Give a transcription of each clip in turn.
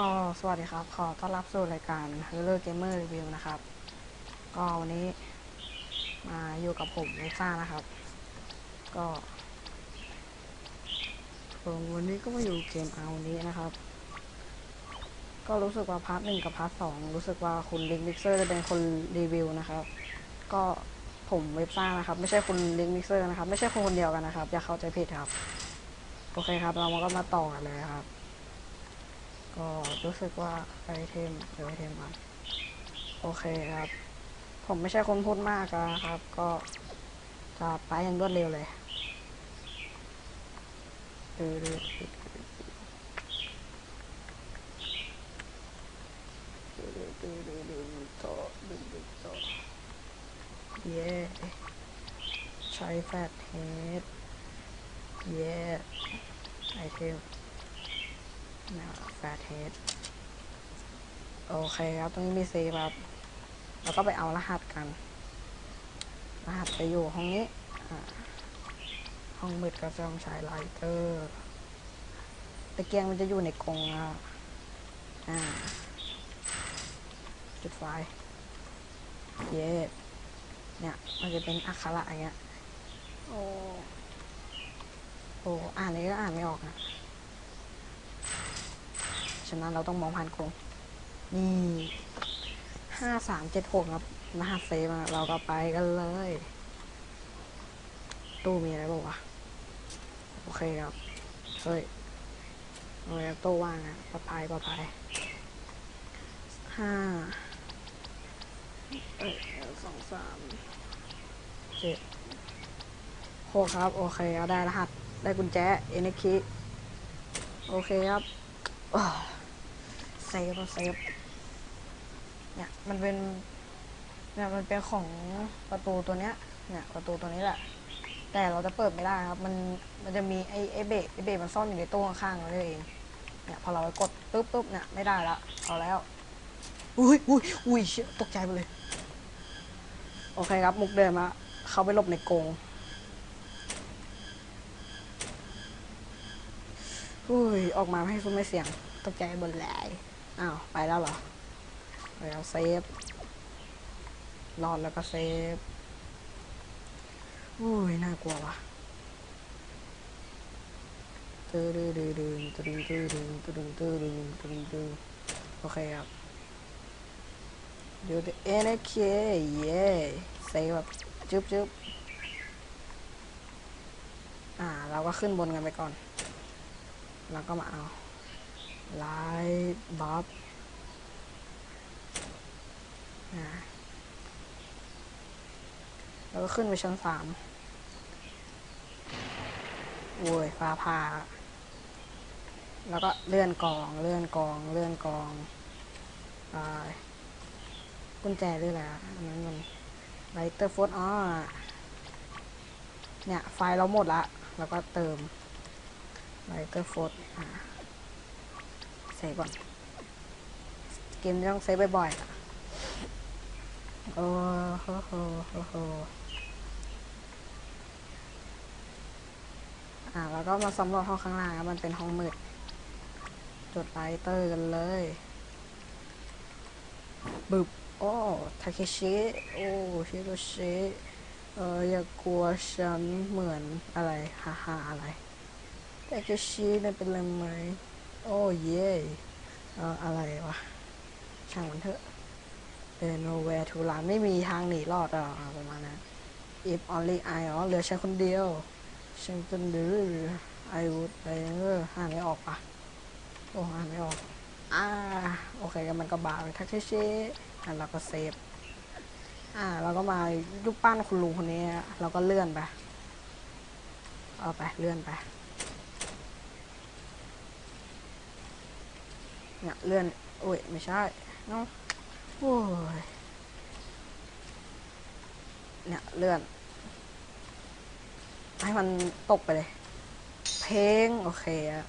ก็สวัสดีครับ ขอต้อนรับสู่รายการ h e r o Gamer Review นะครับ ก็วันนี้มาอยู่กับผมเมซ่านะครับ ก็ผมวันนี้ก็มาอยู่เกมเอานี้นะครับ ก็รู้สึกว่าพาร์ทหนึ่งกับพาร์ทสองรู้สึกว่าคุณลิงมิกเซอร์จะเป็นคนรีวิวนะครับ ก็ผมเว็บซ่านะครับ ไม่ใช่คุณลิงมิกเซอร์นะครับ ไม่ใช่คนคนเดียวกันนะครับ อย่าเข้าใจผิดครับ โอเคครับ เรามาก็มาต่อกันเลยครับ ก็รู้สึกว่าไอเทมเดี๋ยวไอเทมก่อโอเคครับ ผมไม่ใช่คนพูดมากนะครับ ก็จะไปอย่างรวดเร็วเลยดูดูดูดูดูดูต่อดูดูต่อเย้ใช้แฟตเฮดเย้ไอเทม นะแฟร์เทสโอเคครับ ตรงนี้มีเซฟครับ แล้วก็ไปเอารหัสกัน รหัสไปอยู่ห้องนี้อ่าห้องมืดก็จะต้องใช้ไลเตอร์ตะเกียงมันจะอยู่ในกรงอะอ่าจุดไฟ เย้เนี่ย มันจะเป็นอักขระอย่างเงี้ย โอ้ โอ้ อ่านนี้ก็อ่านไม่ออกนะ ฉะนั้นเราต้องมองผ่านกรงนี่ห้าสามเจ็ดหกครับรหัสเซฟอะเราก็ไปกันเลย ตู้มีอะไรบ้างวะ โอเคครับ เฮ้ยโอ้ยตู้ว่างอะปลอดภัยปลอดภัยห้าเอ้ยสองสามเจ็ดหกครับ โอเคเอาได้รหัส ได้กุญแจ เอเนคิ โอเคครับ ซฟอะเซฟเนี่ยมันเป็นเนี่ยมันเป็นของประตูตัวเนี้ยเนี่ยประตูตัวนี้แหละ แต่เราจะเปิดไม่ได้ครับ มันมันจะมีไอ้ไอ้เบรกไอ้เบรกมันซ่อนอยู่ในตู้ข้างๆเราเองเนี่ยพอเราไปกดปุ๊บปุ๊บเนี่ยไม่ได้ละเอาแล้วอุ้ยอุ้ยอุ้ยเชี่ยตกใจไปเลย โอเคครับ มุกเดินมาเขาไปหลบในกรงอุ้ยออกมาไม่ให้ซุ้ไม่เสียง ตกใจบนแหลย อ้าว ไปแล้วเหรอไปแล้วเซฟรอดแล้วก็เซฟโอ้ย น่ากลัวว่ะตึ้งตึ้งตึ้งตึ้งตึ้งตึ้งตึ้งตึ้งตึ้งตึ้งตึ้งโอเคครับดูดิเอ็นเคเย้เซฟแบบจุ๊บจุ๊บอ่า เราก็ขึ้นบนกันไปก่อน แล้วก็มาเอา ไลท์บัฟนะแล้วก็ขึ้นไปชั้นสามโว้ยฟ้าผ่าแล้วก็เลื่อนกอง เลื่อนกอง เลื่อนกองไปกุญแจด้วยแหละไรอันนั้นมันไลเตอร์โฟนอ๋อเนี่ย ไฟเราหมดละ แล้วก็เติมไลเตอร์โฟนอ่า ฟก่อน เกมต้องเซฟบ่อยๆอะโอ้โหโหโหโหอ่าแล้วก็มาสำรวจห้องข้างล่างมันเป็นห้องมืด จุดไลเตอร์กันเลย บึบ โอ้ ทาเคชิ โอ้ฮิโรชิเอออย่ากลัวฉันเหมือนอะไรฮ่าฮ่าอะไรทาเคชิเนี่ยเป็นอะไรไหม โอ้เย่เอออะไรวะ ช่างมันเถอะเออ nowhere to run ไม่มีทางหนีรอดอะประมาณนั้น if only I อ๋อเหลือฉันคนเดียวฉันคนเดียว I would อะไรเอออ่านไม่ออกปะโอ้อ่านไม่ออกอ่าโอเคกันมันก็บาไปทักเช่ๆอะเราก็เซฟอ่าเราก็มารูปปั้นคุณลุงคนนี้เราก็เลื่อนไปเอาไปเลื่อนไป เนี่ยเลื่อน โอ้ย ไม่ใช่เนาะโอ้ยเนี่ยเลื่อน ให้มันตกไปเลย เพลง โอเคอะ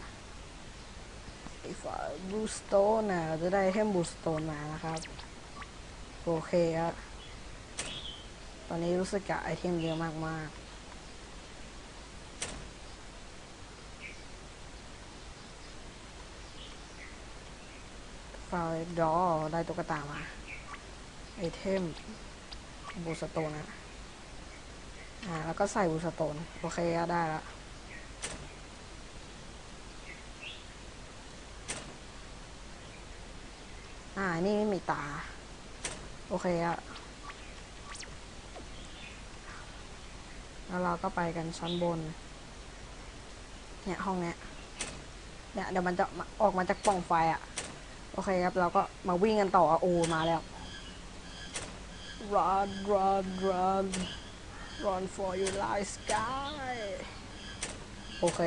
ไอฝาบูสโตนนะเราจะได้เทมบูสโตนมานะครับ โอเคอะตอนนี้รู้สึกกับไอเทมเยอะมากๆ ฟาดอได้ตุ๊กตามา ไอเทมบูสโตนอะอ่า แล้วก็ใส่บูสโตน โอเคได้ละอ่า นี่ไม่มีตา โอเคอะแล้วเราก็ไปกันชั้นบน เนี่ย ห้องเนี้ย เนี่ย เดี๋ยวมันจะออกมาจากปล่องไฟอะ โอเคครับ เราก็มาวิ่งกันต่อโอมาแล้ว run run run run for your life sky โอเค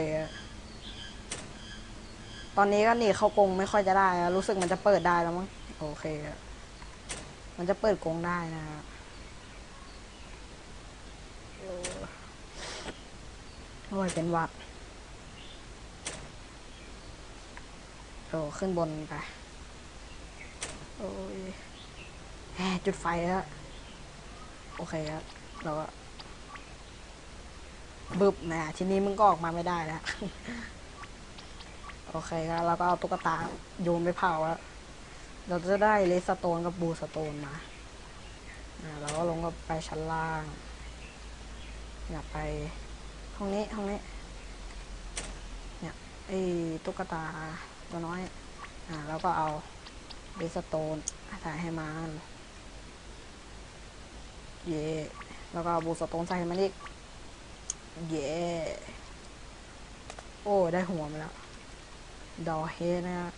ตอนนี้ก็หนีเข้ากงไม่ค่อยจะได้อะรู้สึกมันจะเปิดได้แล้วมั้ง โอเค มันจะเปิดกงได้นะฮะโอ้โอ้ยเป็นวัดโอ้ขึ้นบนไป โอ้ยแหมจุดไฟแล้วโอเคครับเราก็บึบแหมทีนี้มึงก็ออกมาไม่ได้แล้วโอเคครับเราก็เอาตุ๊กตาโยนไปเผาแล้วเราจะได้เลสโตนกับบูสโตนมาเราก็ลงกับไปชั้นล่าง อยากไปห้องนี้ห้องนี้ เนี่ยไอ้ตุ๊กตาตัวน้อย อ่าแล้วก็เอา เลสโตนใส่ให้มันเย่แล้วก็บูสโตนใส่ให้มันอีก เย่โอ้ ได้หัวมาแล้ว ดอเฮนะฮะ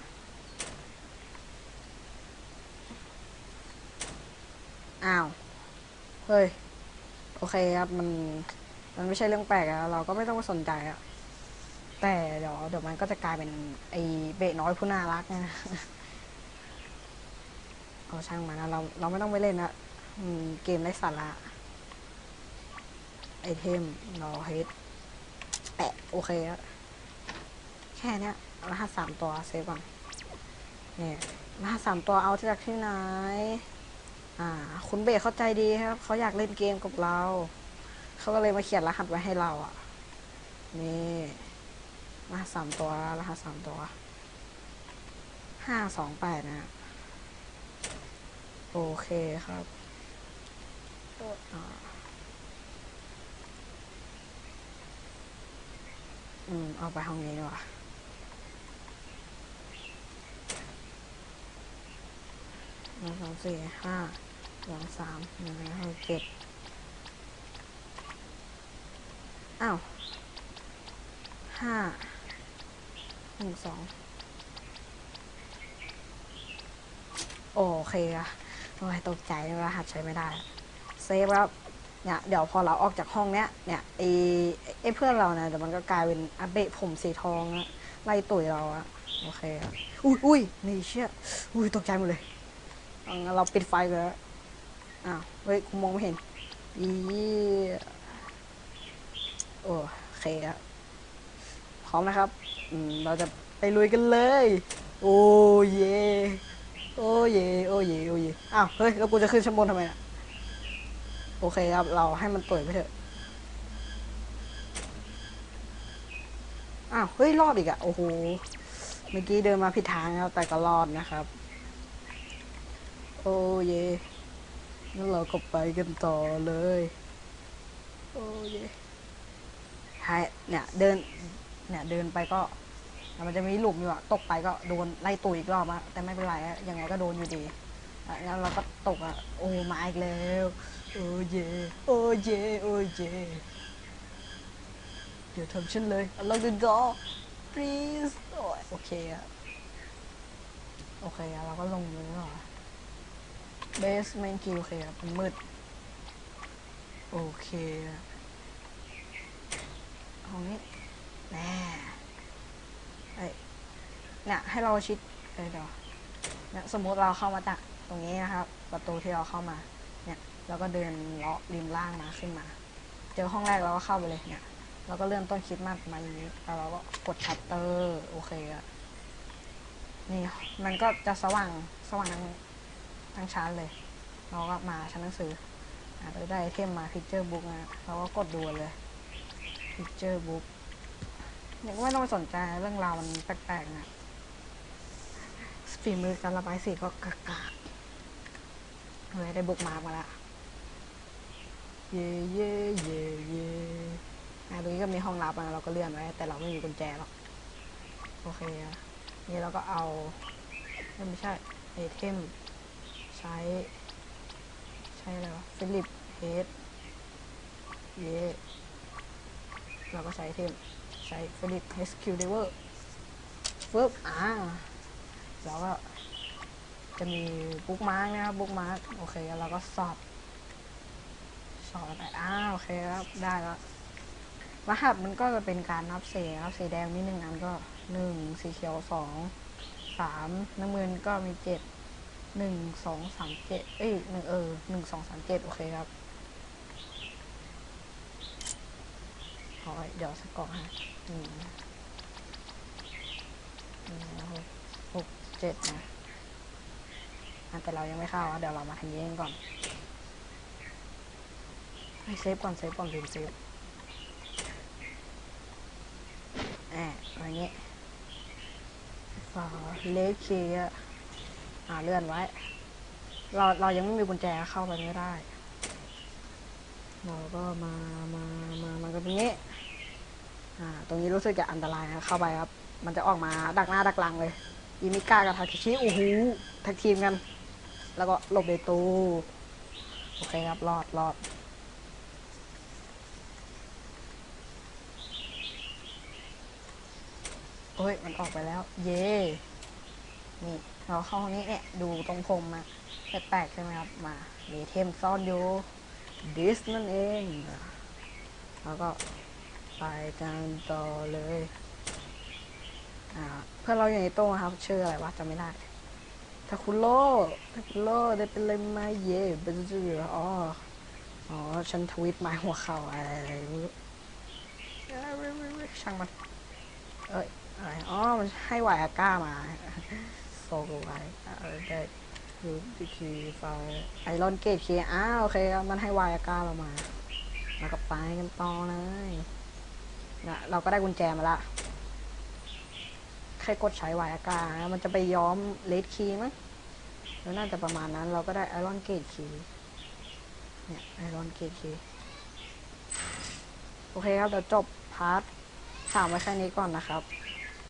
อ้าว เฮ้ย โอเคครับ มัน มันไม่ใช่เรื่องแปลกอะเราก็ไม่ต้องไปสนใจอะแต่เดี๋ยวเดี๋ยวมันก็จะกลายเป็นไอ้เบะน้อยผู้น่ารักนะ เอาช่างมันะเราเราไม่ต้องไปเล่นนะเกมไร้สาระไอเทมรอเฮดแปะโอเคอะแค่เนี้ยรหัสสามตัวเซฟก่อนเนี่ยรหัสสามตัวเอาจากที่ไหนอ่า คุณเบสเข้าใจดีครับ เขาอยากเล่นเกมกับเรา เขาก็เลยมาเขียนรหัสไว้ให้เราอะ นี่รหัสสามตัวรหัสสามตัวห้าสองแปดนะ โอเคครับอ่าอืม เอาไปห้องนี้ดีกว่าหนึ่งสองสี่ห้าสองสามหนึ่งห้าเจ็ดอ้าวห้าหนึ่งสองโอเคอะ โอ้ยตกใจรหัสใช้ไม่ได้ เซฟครับเนี่ยเดี๋ยวพอเราออกจากห้องเนี้ยเนี่ยไอไอเพื่อนเราเนี่ยเดี๋ยวมันก็กลายเป็นอาเบะผมสีทองอะไล่ตุ๋ยเราอะโอเคอะอุ้ยอุ้ยนี่เชี่ยอุ้ยตกใจหมดเลยเราปิดไฟเลยแล้วอ้าวเฮ้ยกูมองไม่เห็นอีโอเคครับพร้อมนะครับ อืม เราจะไปลุยกันเลย โอ้เย่ โอ้เยโอ้เยโอ้เยอ้าวเฮ้ยแล้วกูจะขึ้นชั้นบนทำไมอะโอเคครับ เราให้มันต่อยไปเถอะอ้าวเฮ้ยรอดอีกอะโอ้โหเมื่อกี้เดินมาผิดทางแล้วแต่ก็รอดนะครับ โอ้เยงั้นเราก็ไปกันต่อเลย โอ้เยใช่เนี่ยเดินเนี่ยเดินไปก็ มันจะมีหลุมอยู่อะตกไปก็โดนไล่ตุยอีกรอบอะแต่ไม่เป็นไรอะยังไงก็โดนอยู่ดีอะงั้นเราก็ตกอะโอ้มาอีกแล้วโอ้เยโอ้เยโอ้เยเดี๋ยวทำฉันเลย Unlock the door please โอ้ยโอเคอะโอเคอะเราก็ลงเลยหรอ basement key โอเคอะมันมืด โอเคอะห้องนี้แน่ เนี่ยให้เราชิดเเดี๋ยวเนี่ยสมมติเราเข้ามาจากตรงนี้นะครับ ประตูที่เราเข้ามา เนี่ยเราก็เดินเลาะริมล่างมาขึ้นมา เจอห้องแรกเราก็เข้าไปเลยเนี่ยเราก็เลื่อนต้นคิดมาสมาอย่างนี้แล้วเราก็กดชัตเตอร์โอเคอะนี่มันก็จะสว่างสว่างทั้งทั้งชั้นเลย เราก็มาชั้นหนังสืออะเราได้ไอเทมมา picture book นะเราก็กดดูเลย picture book เนี่ยก็ ไม่ต้องไปสนใจเรื่องราวมันแปลกๆนะฝีมือการระบายสีก็กากๆเลยได้บุกมามาแล้วเย่เย่เย่เย่อะตรงนี้ก็มีห้องลับนะเราก็เลื่อนไว้แต่เราไม่มีกุญแจหรอกโอเคอะนี่เราก็เอาไม่ใช่ไอเทมใช้ ใช้อะไรวะฟิลิปเฮดเย่เราก็ใช้ไอเทม ใช้ฟิลิปเฮสคิวเดเวอร์ฟึบอ่าแล้วก็จะมีบุ๊กมาร์กนะครับบุ๊กมาร์กโอเคแล้วเราก็สอบ สอบไปอ้าวโอเคครับได้แล้วรหัสมันก็จะเป็นการนับสีนะครับสีแดงมีหนึ่งอันก็หนึ่งสีเขียวสองสามน้ำเงินก็มีเจ็ดหนึ่งสองสามเจ็ดเอ้ยหนึ่งเออหนึ่งสองสามเจ็ดโอเคครับ ขอเดี๋ยวสกอร์ให้หนึ่งหกหกเจ็ดนะอะแต่เรายังไม่เข้าเดี๋ยวเรามาทำเองก่อนให้เซฟก่อนเซฟก่อนลืมเซฟอ่าอะไรเงี้ยฝาเลฟเคอะอ่าเลื่อนไว้ เราเรายังไม่มีกุญแจเข้าไปไม่ได้ เราก็มา มา มามันก็ตรงนี้ อ่าตรงนี้รู้สึกจะอันตรายนะเข้าไปครับ มันจะออกมาดักหน้าดักหลังเลยอีมิก้ากับทาเคชิโอ้โหแท็กทีมกัน แล้วก็หลบในตู้โอเคครับรอดรอดโอ้ยมันออกไปแล้ว เย่นี่เราเข้าห้องนี้เนี่ยดูตรงผมอะแปลกๆใช่ไหมครับ มามีเทมซ่อนอยู่ดิสนั่นเอง แล้วก็ ไปกันต่อเลยอ่าเพื่อนเราอยู่ในโต๊ะครับชื่ออะไรวะจำไม่ได้ทาคุโร่ทาคุโร่ได้เป็นเลยไมาเย่เป็นชื่ออ๋ออ๋อฉันทวิตมาหัวเข่าอะไรอะไรช่างมันเอ้ยอะไรอ๋อมันให้ไวอาก้ามาโซโกไวเออได้ดูดีคีไฟไอรอนเกตเคอ้าวโอเคครับมันให้ไวอาก้าเรามา แล้วก็ไปกันต่อเลย นะเราก็ได้กุญแจมาละแค่กดใช้ไวอากาศมันจะไปย้อมเลดคีมั้งแล้วน่าจะประมาณนั้น เราก็ได้ไอรอนเกตคีเนี่ยไอรอนเกตคีโอเคครับเดี๋ยวจบพาร์ทสามไว้แค่นี้ก่อนนะครับ